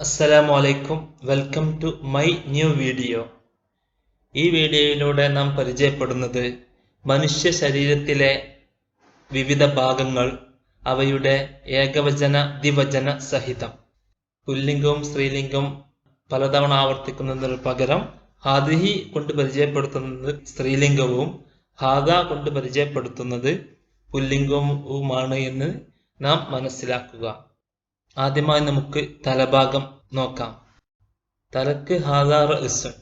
അസ്സലാമു അലൈക്കും welcome to my new video. ഈ വീഡിയോയിലൂടെ നാം പരിചയപ്പെടുന്നത് മനുഷ്യ ശരീരത്തിലെ വിവിധ ഭാഗങ്ങൾ അവയുടെ ഏകവചന ദ്വിവചന സഹിതം. പുല്ലിംഗവും സ്ത്രീലിംഗവും പലതവണ ആവർത്തിക്കുന്നതിന് പകരം ഹാദിഹി കൊണ്ട് പരിചയപ്പെടുത്തുന്നത് സ്ത്രീലിംഗവും ഹാദ കൊണ്ട് പരിചയപ്പെടുത്തുന്നത് പുല്ലിംഗവുമാണ് എന്ന് നാം മനസ്സിലാക്കുക. ആദ്യമായി നമുക്ക് തലഭാഗം നോക്കാം. തലക്ക് ഹാദാ റഅ്സുൻ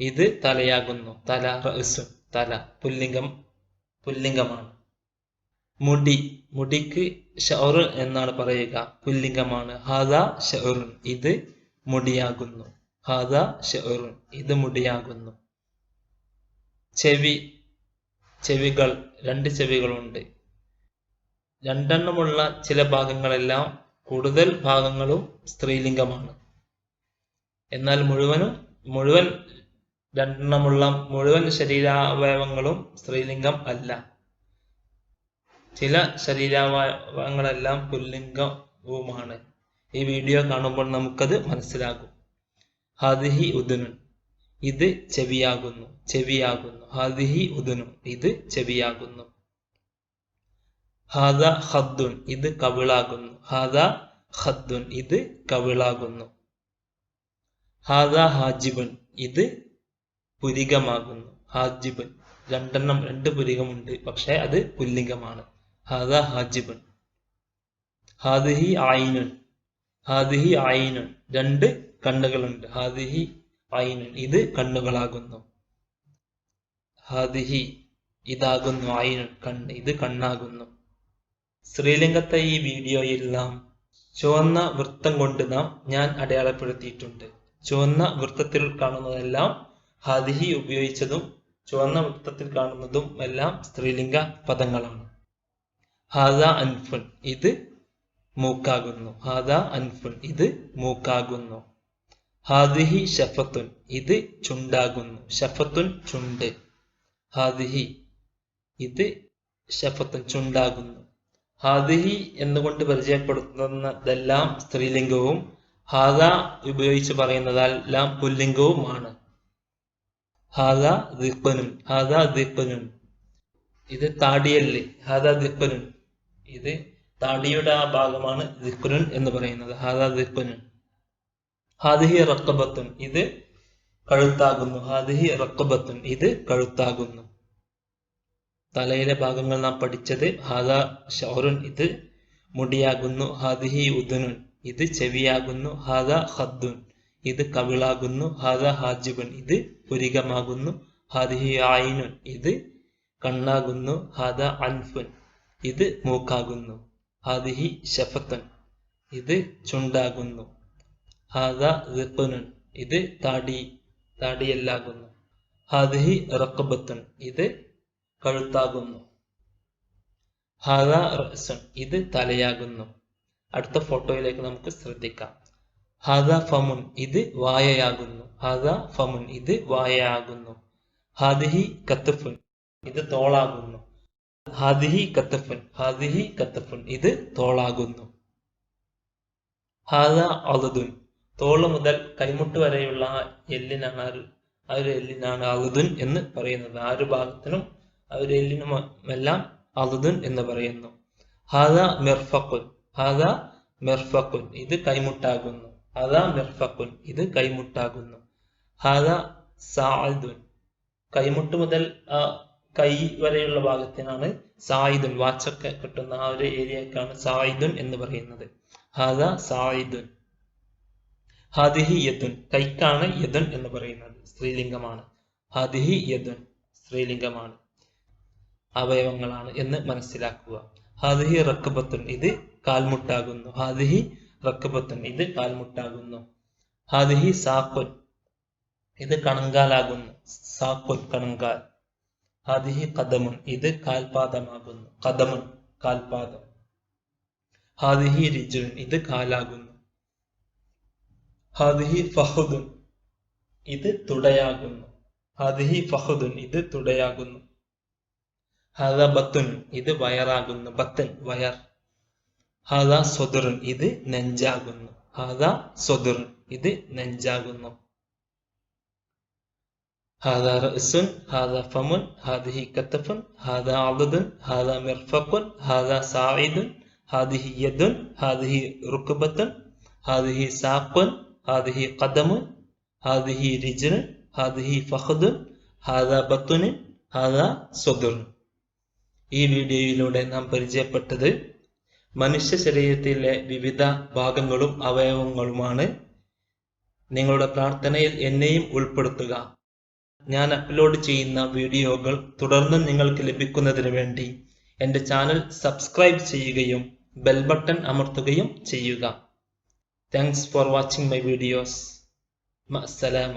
ഇത് തലയാകുന്നു. തല റഅ്സുൻ തല. പുല്ലിംഗം പുല്ലിംഗമാണ്. മുടി. മുടിക്ക് ഷൗർ എന്നാണ് പറയുക. പുല്ലിംഗമാണ്. ഹാദാ ഷൗറുൻ ഇത് മുടിയാകുന്നു. ഹാദാ ഷൗറുൻ ഇത് മുടിയാകുന്നു. ചെവി. ചെവികൾ. രണ്ട് ചെവികളുണ്ട്. രണ്ടെണ്ണമുള്ള ചില ഭാഗങ്ങളെല്ലാം കൂടുതൽ ഭാഗങ്ങളും സ്ത്രീലിംഗമാണ്. എന്നാൽ മുഴുവനും മുഴുവൻ രണ്ടെണ്ണമുള്ള മുഴുവൻ ശരീരാവയവങ്ങളും സ്ത്രീലിംഗം അല്ല. ചില ശരീരാവയവങ്ങളെല്ലാം പുല്ലിംഗവുമാണ്. ഈ വീഡിയോ കാണുമ്പോൾ നമുക്കത് മനസ്സിലാകും. ഹാദിഹി ഉദുനുൻ ഇത് ചെവിയാകുന്നു. ചെവിയാകുന്നു. ഹാദിഹി ഉദുനു. ഇത് ചെവിയാകുന്നു. ഹാദ ഹദ്ദുൻ ഇത് കവിളാകുന്നു. ഹാദ ഹദ്ദുൻ ഇത് കവിളാകുന്നു. ഹാദ ഹാജിബുൻ ഇത് പുരികമാകുന്നു. ഹാജിബൻ രണ്ടെണ്ണം രണ്ട് പുരികമുണ്ട് പക്ഷെ അത് പുല്ലിംഗമാണ്. ഹാദ ഹാജിബുൻ. ഹാദിഹി ആയിനുൻ ഹാദിഹി ആയിനുൻ രണ്ട് കണ്ണുകളുണ്ട്. ഹാദിഹി ആയിനുൻ ഇത് കണ്ണുകളാകുന്നു. ഹാദിഹി ഇതാകുന്നു ആയിനുൻ കണ്ണ് ഇത് കണ്ണാകുന്നു. സ്ത്രീലിംഗത്തെ ഈ വീഡിയോയിൽ നാം ചുവന്ന വൃത്തം കൊണ്ട് നാം ഞാൻ അടയാളപ്പെടുത്തിയിട്ടുണ്ട്. ചുവന്ന വൃത്തത്തിൽ കാണുന്നതെല്ലാം ഹാദിഹി ഉപയോഗിച്ചതും ചുവന്ന വൃത്തത്തിൽ കാണുന്നതും എല്ലാം സ്ത്രീലിംഗ പദങ്ങളാണ്. ഹാദ അൻഫുൻ ഇത് മൂക്കാകുന്നു. ഹാദ അൻഫുൻ ഇത് മൂക്കാകുന്നു. ഹാദിഹി ഷഫത്തുൻ ഇത് ചുണ്ടാകുന്നു. ഷഫത്തുൻ ചുണ്ട്. ഹാദിഹി ഇത് ഷഫത്തുൻ ചുണ്ടാകുന്നു. ഹാദിഹി എന്നുകൊണ്ട് പരിചയപ്പെടുത്തുന്നതെല്ലാം സ്ത്രീലിംഗവും ഹാദ ഉപയോഗിച്ച് പറയുന്നതെല്ലാം പുല്ലിംഗവുമാണ്. ഹാദ ദിപ്പനും ഹാദ ദിപ്പനും ഇത് താടിയല്ല്? ഹാദ ദിപ്പനും ഇത് താടിയുടെ ആ ഭാഗമാണ് ദിപ്പനുൻ എന്ന് പറയുന്നത്. ഹാദ ദിപ്പനുൻ ഹാദിഹി റക്കബത്തുൻ. ഇത് കഴുത്താകുന്നു. ഹാദിഹി റക്കബത്തുൻ. ഇത് കഴുത്താകുന്നു. തലയിലെ ഭാഗങ്ങൾ നാം പഠിച്ചത് ഹാദ ഷൗറുൻ ഇത് മുടിയാകുന്നു ഹാദിഹി ഉദുനുൻ ഇത് ചെവിയാകുന്നു ഹാദ ഹദ്ദുൻ ഇത് കവിളാകുന്നു ഹാദ ഹാജിബുൻ ഇത് പുരികമാകുന്നു ഹാദിഹി ആയിനുൻ ഇത് കണ്ണാകുന്നു ഹാദ അൻഫുൻ ഇത് മൂക്കാകുന്നു ഹാദിഹി ഷഫത്തൻ ഇത് ചുണ്ടാകുന്നു ഹാദ റിപ്പനുൻ ഇത് താടി താടിയല്ലാകുന്നു ഹാദിഹി റക്കബത്തുൻ ഇത് കഴുത്താകുന്നു. ഇത് തലയാകുന്നു. അടുത്ത ഫോട്ടോയിലേക്ക് നമുക്ക് ശ്രദ്ധിക്കാം. ഹദ ഫമുൻ ഇത് വായയാകുന്നു. ഹദ ഫമുൻ ഇത് വായയാകുന്നു. ഹാദിഹി കത്തഫുൻ ഇത് തോളാകുന്നു. ഹാദിഹി കത്തഫുൻ ഹാദിഹി കത്തഫുൻ ഇത് തോളാകുന്നു. ഹാദ അലദുൻ തോൾ മുതൽ കൈമുട്ട് വരെയുള്ള എല്ലിനാണ് ആ ഒരു എല്ലിനാണ് എന്ന് പറയുന്നത്. ആ ഒരു ഭാഗത്തിനും ഒരു എല്ലിനുമെല്ലാം അളുദുൻ എന്ന് പറയുന്നു. ഹാദ മിർഫഖുൻ. ഹാദ മിർഫഖുൻ. ഇത് കൈമുട്ടാകുന്നു. ഹാദ മിർഫഖുൻ. ഇത് കൈമുട്ടാകുന്നു. ഹാദ സായിദുൻ കൈമുട്ട് മുതൽ കൈ വരെയുള്ള ഭാഗത്തിനാണ് സായിദുൻ വാച്ചൊക്കെ കിട്ടുന്ന ആ ഒരു ഏരിയക്കാണ് സായിദുൻ എന്ന് പറയുന്നത്. ഹാദ സായിദുൻ ഹാദിഹി യദുൻ. കൈക്കാണ് യദുൻ എന്ന് പറയുന്നത്. സ്ത്രീലിംഗമാണ്. ഹാദിഹി യദുൻ. സ്ത്രീലിംഗമാണ്. അവയവങ്ങളാണ് എന്ന് മനസ്സിലാക്കുക. ഹാദിഹി റക്കബത്തുൻ ഇത് കാൽമുട്ടാകുന്നു. ഹാദിഹി റക്കബത്തുൻ ഇത് കാൽമുട്ടാകുന്നു. ഹാദിഹി സാക്കുൻ ഇത് കണങ്കാലാകുന്നു. സാക്കുൻ കണങ്കാൽ. ഹാദിഹി കദമുൻ ഇത് കാൽപാദമാകുന്നു. കദമുൻ കാൽപാദം. ഹാദിഹി റിജുൻ ഇത് കാലാകുന്നു. ഹാദിഹി ഫഹുദുൻ ഇത് തുടയാകുന്നു. ഹാദിഹി ഫഹുദുൻ ഇത് തുടയാകുന്നു. ഹാദ ബത്തുൻ ഇത് വയറാകുന്നു. Bethell wire. ഹാദ സ്വദുറുൻ ഇത് നെഞ്ചാകുന്നു. ഹാദ സ്വദുർ ഇത് നെഞ്ചാകുന്നു. ഹാദ റസുൻ ഹാദ ഫമുൻ ഹാദിഹി കത്തഫുൻ ഹാദ അബുദുൻ ഹാദ മിർഫക്കുൻ ഹാദ സാഇദുൻ ഹാദിഹി യദുൻ ഹാദിഹി റുക്കുബത്തുൻ ഹാദിഹി സാഖുൻ ഹാദിഹി ഖദമുൻ ഹാദിഹി റിജ്ലുൻ ഹാദിഹി ഫഹദുൻ ഹാദ ബത്തുനുൻ ഹാദ സ്വദുർ ഈ വീഡിയോയിലൂടെ നാം പരിചയപ്പെട്ടത് മനുഷ്യ ശരീരത്തിലെ വിവിധ ഭാഗങ്ങളും അവയവങ്ങളുമാണ്. നിങ്ങളുടെ പ്രാർത്ഥനയിൽ എന്നെയും ഉൾപ്പെടുത്തുക. ഞാൻ അപ്ലോഡ് ചെയ്യുന്ന വീഡിയോകൾ തുടർന്നും നിങ്ങൾക്ക് ലഭിക്കുന്നതിന് വേണ്ടി എന്റെ ചാനൽ സബ്സ്ക്രൈബ് ചെയ്യുകയും ബെൽ ബട്ടൺ അമർത്തുകയും ചെയ്യുക. Thanks for watching my videos മഅസ്സലാമ